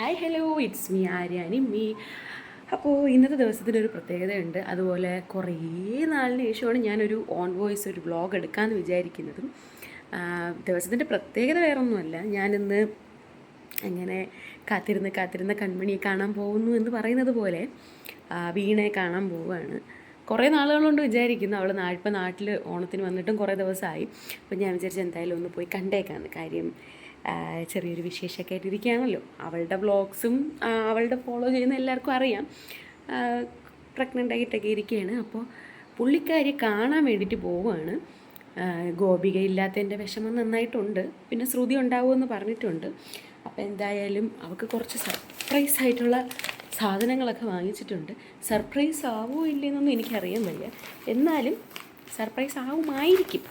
Hi hello. It's me Aryani me അപ്പോൾ ഇന്നത്തെ ദിവസത്തിനൊരു പ്രത്യേകതയുണ്ട്. അതുപോലെ കുറേ നാളിന് ശേഷമാണ് ഞാനൊരു ഓൺ വോയിസ് ഒരു വ്ളോഗ് എടുക്കാമെന്ന് വിചാരിക്കുന്നതും. ദിവസത്തിന്റെ പ്രത്യേകത വേറൊന്നുമല്ല. ഞാനിന്ന് അങ്ങനെ കാത്തിരുന്ന് കാത്തിരുന്ന കൺമണിയെ കാണാൻ പോകുന്നു എന്ന് പറയുന്നത് പോലെ വീണയെ കാണാൻ പോവുകയാണ്. കുറേ നാളുകളുണ്ട് വിചാരിക്കുന്നു. അവൾ നാ ഇപ്പം നാട്ടിൽ ഓണത്തിന് വന്നിട്ടും കുറേ ദിവസമായി. അപ്പോൾ ഞാൻ വിചാരിച്ചു എന്തായാലും ഒന്ന് പോയി കണ്ടേക്കാന്ന് കാര്യം ചെറിയൊരു വിശേഷമൊക്കെ ആയിട്ടിരിക്കുകയാണല്ലോ. അവളുടെ വ്ളോഗ്സും അവളുടെ ഫോളോ ചെയ്യുന്ന എല്ലാവർക്കും അറിയാം. പ്രഗ്നന്റ് ആയിട്ടൊക്കെ ഇരിക്കുകയാണ്. അപ്പോൾ പുള്ളിക്കാരി കാണാൻ വേണ്ടിയിട്ട് പോവുകയാണ്. ഗോപിക ഇല്ലാത്തതിന്റെ വിഷമം നന്നായിട്ടുണ്ട്. പിന്നെ ശ്രുതി ഉണ്ടാവുമെന്ന് പറഞ്ഞിട്ടുണ്ട്. അപ്പോൾ എന്തായാലും അവൾക്ക് കുറച്ച് സർപ്രൈസ് ആയിട്ടുള്ള സാധനങ്ങളൊക്കെ വാങ്ങിച്ചിട്ടുണ്ട്. സർപ്രൈസ് ആവുമോ ഇല്ലെന്നൊന്നും എനിക്കറിയാൻ വയ്യ. എന്നാലും സർപ്രൈസ് ആവുമായിരിക്കും.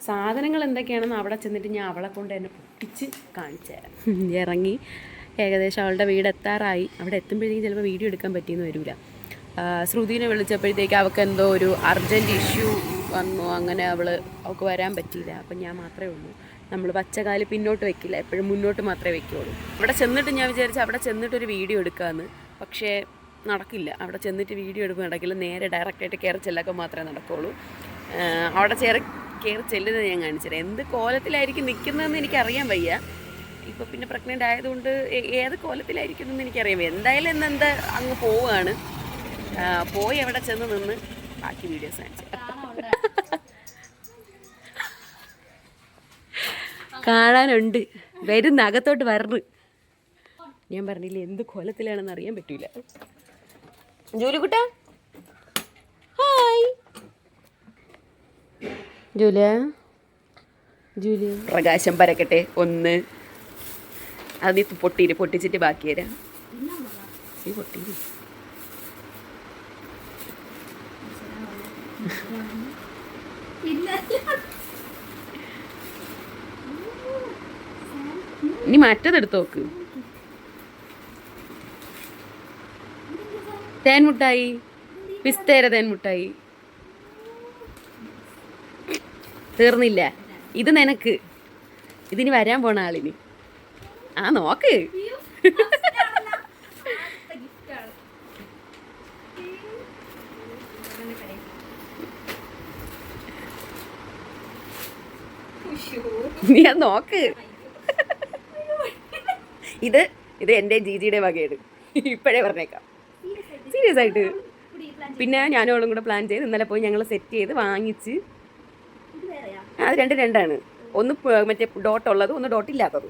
സാധനങ്ങൾ എന്തൊക്കെയാണെന്ന് അവിടെ ചെന്നിട്ട് ഞാൻ അവളെ കൊണ്ട് തന്നെ പൊട്ടിച്ച് കാണിച്ചു തരാം. ഇറങ്ങി ഏകദേശം അവളുടെ വീട് എത്താറായി അവിടെ എത്തുമ്പോഴത്തേക്കും ചിലപ്പോൾ വീഡിയോ എടുക്കാൻ പറ്റിയെന്ന് വരില്ല ശ്രുതിനെ വിളിച്ചപ്പോഴത്തേക്ക് അവൾക്ക് എന്തോ ഒരു അർജന്റ് ഇഷ്യൂ വന്നു. അങ്ങനെ അവൾ അവൾക്ക് വരാൻ പറ്റിയില്ല. അപ്പം ഞാൻ മാത്രമേ ഉള്ളൂ. നമ്മൾ പച്ചകാൽ പിന്നോട്ട് വെക്കില്ല. എപ്പോഴും മുന്നോട്ട് മാത്രമേ വെക്കുകയുള്ളൂ അവിടെ ചെന്നിട്ട് ഞാൻ വിചാരിച്ചു അവിടെ ചെന്നിട്ട് ഒരു വീഡിയോ എടുക്കാമെന്ന് പക്ഷേ നടക്കില്ല. അവിടെ ചെന്നിട്ട് വീഡിയോ എടുക്കുമ്പോൾ നടക്കില്ല. നേരെ ഡയറക്റ്റായിട്ട് കയറി ചെല്ലൊക്കെ മാത്രമേ നടക്കുകയുള്ളൂ അവിടെ ചേർ കയറി ചെല്ലുന്നത് ഞാൻ കാണിച്ചുതരാം എന്ത് കോലത്തിലായിരിക്കും നിൽക്കുന്നതെന്ന് എനിക്കറിയാൻ വയ്യ. ഇപ്പോൾ പിന്നെ പ്രഗ്നന്റ് ആയതുകൊണ്ട് ഏത് കോലത്തിലായിരിക്കും എന്ന് എനിക്കറിയാം വയ്യ. എന്തായാലും ഇന്ന് എന്താ അങ്ങ് പോവുകയാണ് പോയി അവിടെ ചെന്ന് നിന്ന് ബാക്കി വീഡിയോസ് കാണിച്ചു കാണാനുണ്ട്. വരുന്ന അകത്തോട്ട് വരണ്. ഞാൻ പറഞ്ഞില്ല എന്ത് കോലത്തിലാണെന്ന് അറിയാൻ പറ്റൂല. ജോലിക്കുട്ട? ജൂലിയ? ജൂലിയ? പ്രകാശം പരക്കട്ടെ ഒന്ന്. അത് നീ പൊട്ടി പൊട്ടിച്ചിട്ട് ബാക്കി തരാം. നീ പൊട്ടീര് ഇനി മറ്റതെടുത്ത് നോക്ക്. തേൻമുട്ടായി. പിസ്തേര തേൻമുട്ടായി. തീർന്നില്ല. ഇത് നിനക്ക്. ഇതിന് വരാൻ പോണ ആളിന്. ആ നോക്ക്. നീ നോക്ക്. ഇത് ഇത് എന്റെ ജീജിയുടെ വകയാണ് ഇപ്പോഴേ പറഞ്ഞേക്കാം. സീരിയസ് ആയിട്ട്. പിന്നെ ഞാനും അവളും കൂടെ പ്ലാൻ ചെയ്ത് ഇന്നലെ പോയി ഞങ്ങൾ സെറ്റ് ചെയ്ത് വാങ്ങിച്ച് അത് രണ്ട് രണ്ടാണ്. ഒന്ന് മറ്റേ ഡോട്ട് ഉള്ളത് ഒന്ന് ഡോട്ട് ഇല്ലാത്തത്.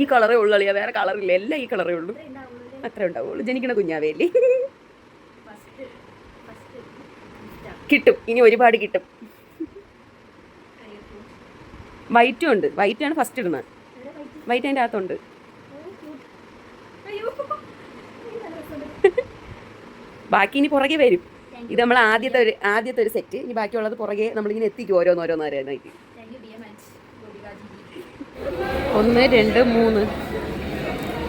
ഈ കളറേ ഉള്ളൂ അളിയാ. വേറെ കളറില്ല. എല്ലാം ഈ കളറേ ഉള്ളൂ. അത്രേ ഉണ്ടാവുള്ളൂ. ജനിക്കണ കുഞ്ഞാവേലി കിട്ടും. ഇനി ഒരുപാട് കിട്ടും. വൈറ്റും ഉണ്ട്. വൈറ്റാണ് ഫസ്റ്റ് ഇടുന്നത്. വൈറ്റ് അതിന്റെ അകത്തുണ്ട്. ബാക്കി ഇനി പുറകെ വരും. ഇത് നമ്മൾ ആദ്യത്തെ ഒരു ആദ്യത്തെ ഒരു സെറ്റ് ഇനി ബാക്കിയുള്ളത് പുറകെ നമ്മളിങ്ങനെ എത്തിക്കും ഓരോന്നോരോന്നോരോന്നായിട്ട് ഒന്ന് രണ്ട് മൂന്ന്.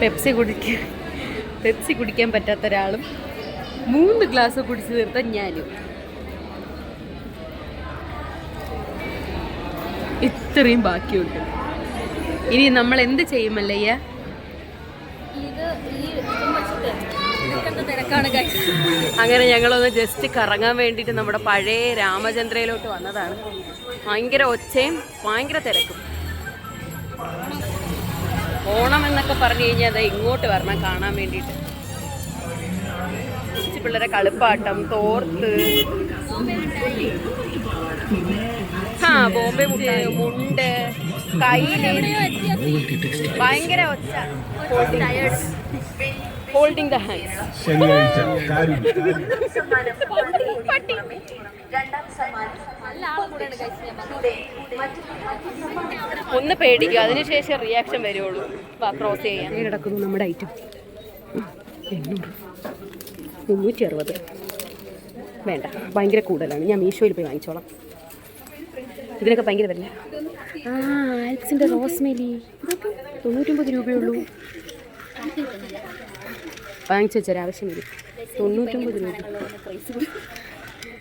പെപ്സി കുടിക്കാൻ പെപ്സി കുടിക്കാൻ പറ്റാത്ത ഒരാളും മൂന്ന് ഗ്ലാസ് കുടിച്ചു തീർത്ത ഞാനും. ഇത്രയും ബാക്കിയുണ്ട്. ഇനി നമ്മൾ എന്ത് ചെയ്യുമല്ലയ്യ ഇത് ഈ അങ്ങനെ ഞങ്ങളൊന്ന് ജസ്റ്റ് കറങ്ങാൻ വേണ്ടിയിട്ട് നമ്മുടെ പഴയ രാമചന്ദ്രയിലോട്ട് വന്നതാണ്. ഭയങ്കര ഒച്ചയും ഭയങ്കര തിരക്കും. ഓണം എന്നൊക്കെ പറഞ്ഞു കഴിഞ്ഞാൽ അത് ഇങ്ങോട്ട് വരണം കാണാൻ വേണ്ടിയിട്ട്. പിള്ളേരെ കളിപ്പാട്ടം തോർത്ത്. ആ ബോംബെ മുണ്ട് മുണ്ട് കയ്യിൽ ഭയങ്കര ഒച്ച. ഹോൾഡിംഗ് ദ ഹാൻഡ്സ് ശനിയാഴ്ച. ഒന്ന് പേടിക്കുക അതിനുശേഷം റിയാക്ഷൻ വരുള്ളൂ. ക്രോസ് ചെയ്യാൻ കിടക്കുന്നു നമ്മുടെ ഐറ്റം എണ്ണൂറ് മുന്നൂറ്റി അറുപത് വേണ്ട ഭയങ്കര കൂടുതലാണ്. ഞാൻ മീഷോയിൽ പോയി വാങ്ങിച്ചോളാം. ഇതിനൊക്കെ ഭയങ്കര വില. ആ ആൽപ്സിന്റെ റോസ്മേലി ഇതൊക്കെ തൊണ്ണൂറ്റൊമ്പത് രൂപയുള്ളൂ വാങ്ങിച്ചു വെച്ചാൽ ആവശ്യമില്ല. തൊണ്ണൂറ്റൊമ്പത് രൂപ.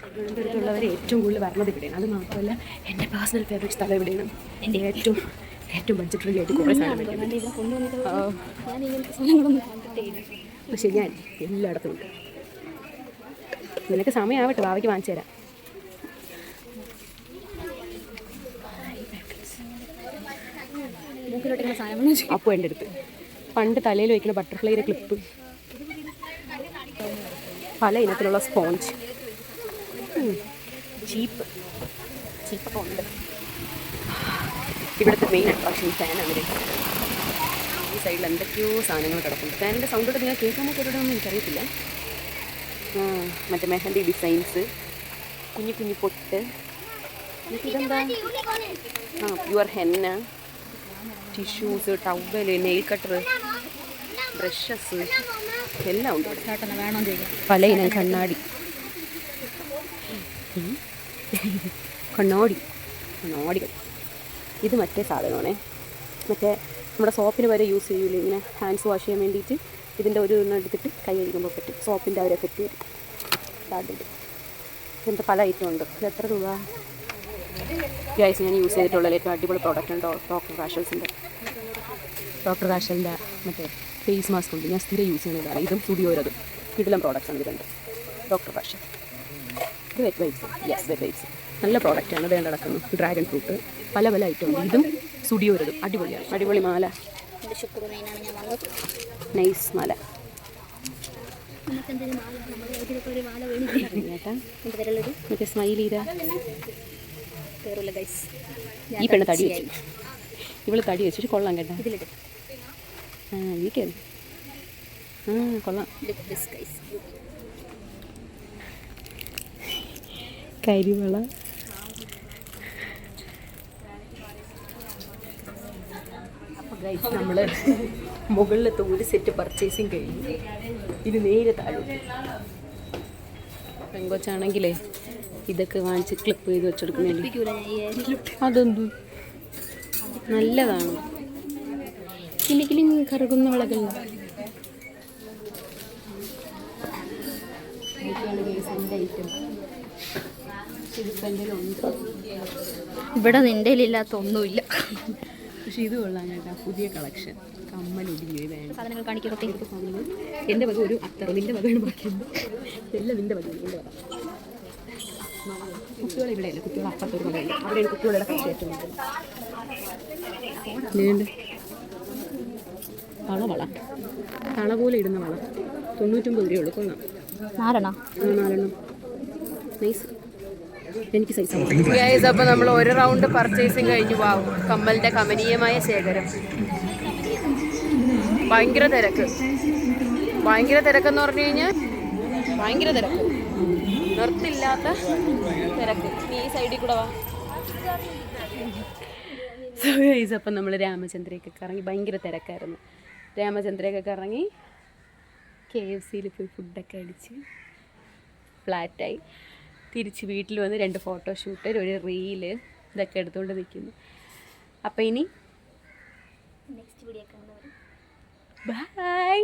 തിരുവനന്തപുരത്തുള്ളവർ ഏറ്റവും കൂടുതൽ വരുന്നത് ഇവിടെയാണ്. അത് മാത്രമല്ല എന്റെ പേഴ്സണൽ ഫേവറേറ്റ് സ്ഥലം ഇവിടെയാണ്. എന്റെ ഏറ്റവും ഏറ്റവും ബഡ്ജറ്റ് ഫ്രണ്ട്ലി ആയിട്ട് കുറേ സാധനം പക്ഷേ ഞാൻ എല്ലായിടത്തും ഉണ്ട്. നിനക്ക് സമയമാവട്ടെ ബാബയ്ക്ക് വാങ്ങിച്ചു തരാം. അപ്പോൾ എന്റെ അടുത്ത്. പണ്ട് തലയിൽ വയ്ക്കുന്ന ബട്ടർഫ്ലൈയുടെ ക്ലിപ്പ് പല ഇനത്തിലുള്ള സ്പോഞ്ച് ചീപ്പ്. ചീപ്പൊക്കെ ഉണ്ട്. ഇവിടുത്തെ മെയിൻ അട്രാക്ഷൻ ഫാനാണ് ഈ സൈഡിൽ എന്തൊക്കെയോ സാധനങ്ങൾ കിടക്കുന്നു ഫാനിന്റെ സൗണ്ടോടെ നിങ്ങൾ കേൾക്കുമ്പോൾ കേട്ടോടൊന്നും എനിക്കറിയത്തില്ല. മറ്റേ മെഹന്തി ഡിസൈൻസ് കുഞ്ഞു കുഞ്ഞു പൊട്ട്. ഇതെന്താ? ആ pure henna tissues towel nail cutter brushes എല്ലാം ഉണ്ട്. പല ഇനം കണ്ണാടി. കണ്ണാടി. കണ്ണാടികൾ. ഇത് മറ്റേ സാധനമാണേ. മറ്റേ നമ്മുടെ സോപ്പിന് വരെ യൂസ് ചെയ്യൂലേ? ഇങ്ങനെ ഹാൻഡ്സ് വാഷ് ചെയ്യാൻ വേണ്ടിയിട്ട് ഇതിന്റെ ഒരു എണ്ണം എടുത്തിട്ട് കൈ കഴിക്കുമ്പോൾ പറ്റും. സോപ്പിന്റെ ഒരു എഫക്റ്റ് വരും. കാർഡിൽ ഇതിന്റെ പല ഐറ്റം ഉണ്ട്. ഇത് എത്ര രൂപ? ഗ്യാസ് ഞാൻ യൂസ് ചെയ്തിട്ടുള്ള ഏറ്റവും അടിപൊളി പ്രോഡക്റ്റ് ഉണ്ട് ഡോക്ടർ കാഷൽസിന്റെ ഡോക്ടർ കാഷലിന്റെ മറ്റേ ഫേസ് മാസ്ക് ഉണ്ട്. ഞാൻ സ്ഥിരം യൂസ് ചെയ്യുന്നതാണ്. ഇതും സ്റ്റുഡിയോയിലതും കിടിലം പ്രോഡക്റ്റ്സ് ആണ് ഇത് ഡോക്ടർ ഭാഷ ഇത് wet vibes yes wet vibes നല്ല പ്രോഡക്റ്റാണ് വേണ്ട നടക്കുന്നു. ഡ്രാഗൺ ഫ്രൂട്ട് പല പല ഐറ്റം ഉണ്ട്. ഇതും സ്റ്റുഡിയോയിലതും അടിപൊളിയാണ്. അടിപൊളി മാല. നൈസ് മാല. സ്മൈൽ ചെയ്താ ഈ പെണ്ണ് തടി വെച്ചു. ഇവൾ തടി വെച്ചിട്ട് കൊള്ളാം കേട്ടോ. ആ കയറി ആ കൊള്ളാം. കരിവള. നമ്മൾ മുകളിലത്തെ ഒരു സെറ്റ് പർച്ചേസിങ് കഴിഞ്ഞു. ഇത് നേരെ താഴോട്ട്. പെങ്കൊച്ചാണെങ്കിലേ ഇതൊക്കെ വാങ്ങിച്ച് ക്ലിപ്പ് ചെയ്ത് ഏരിയയിലോട്ട് അതെന്തു? നല്ലതാണ്. കിലിക്കിലി കറുകുന്ന എന്റെ എന്റെ ഉണ്ട് ഇവിടെ നിന്റെ ഇല്ലാത്ത ഒന്നുമില്ല. പക്ഷെ ഇത് കൊള്ളാം കേട്ടോ പുതിയ കളക്ഷൻ. കമ്മലൊടിഞ്ഞു വേണ്ട. സാധനങ്ങൾ കാണിക്കട്ടെ എന്റെ സാധനങ്ങൾ എന്റെ വക ഒരു അത്തറ നിന്റെ വകയാണ് ബാക്കിയുണ്ട് എല്ലാം നിന്റെ വകയാണ് നിന്റെ വക. കുട്ടികൾ ഇവിടെയല്ല കുട്ടികൾ അപ്പുറത്തൊരു വകയില്ല. അവിടെയാണ് കുട്ടികളുടെ കളക്ഷൻ നീണ്ട് വള. തള പോലെ ഇടുന്ന വള. തൊണ്ണൂറ്റൊമ്പത് രൂപയുള്ളൂ. കൊള്ളാം. നാലെണ്ണ? ആ, നാലെണ്ണം. നൈസ് എനിക്ക് സൈസ് അപ്പോൾ നമ്മൾ ഒരു റൗണ്ട് പർച്ചേസിങ് കഴിഞ്ഞു. വാവും കമ്മലിന്റെ കമനീയമായ ശേഖരം. ഭയങ്കര തിരക്ക്. ഭയങ്കര തിരക്കെന്ന് പറഞ്ഞു കഴിഞ്ഞാൽ ഭയങ്കര തിരക്ക്. നിർത്തില്ലാത്ത തിരക്ക്. നീ ഈ സൈഡിൽ കൂടെ വാ. സോ ഗൈസ് അപ്പം നമ്മൾ രാമചന്ദ്രയൊക്കെ കറങ്ങി ഭയങ്കര തിരക്കായിരുന്നു. രാമചന്ദ്രയൊക്കെ കറങ്ങി കെ എഫ് സിയിൽ പോയി ഫുഡൊക്കെ അടിച്ച് ഫ്ലാറ്റായി തിരിച്ച് വീട്ടിൽ വന്ന് രണ്ട് ഫോട്ടോഷൂട്ട് ഒരു റീൽ ഇതൊക്കെ എടുത്തുകൊണ്ട് നിൽക്കുന്നു. അപ്പം ഇനി നെക്സ്റ്റ് വീഡിയോ കാണുന്നവർ ബൈ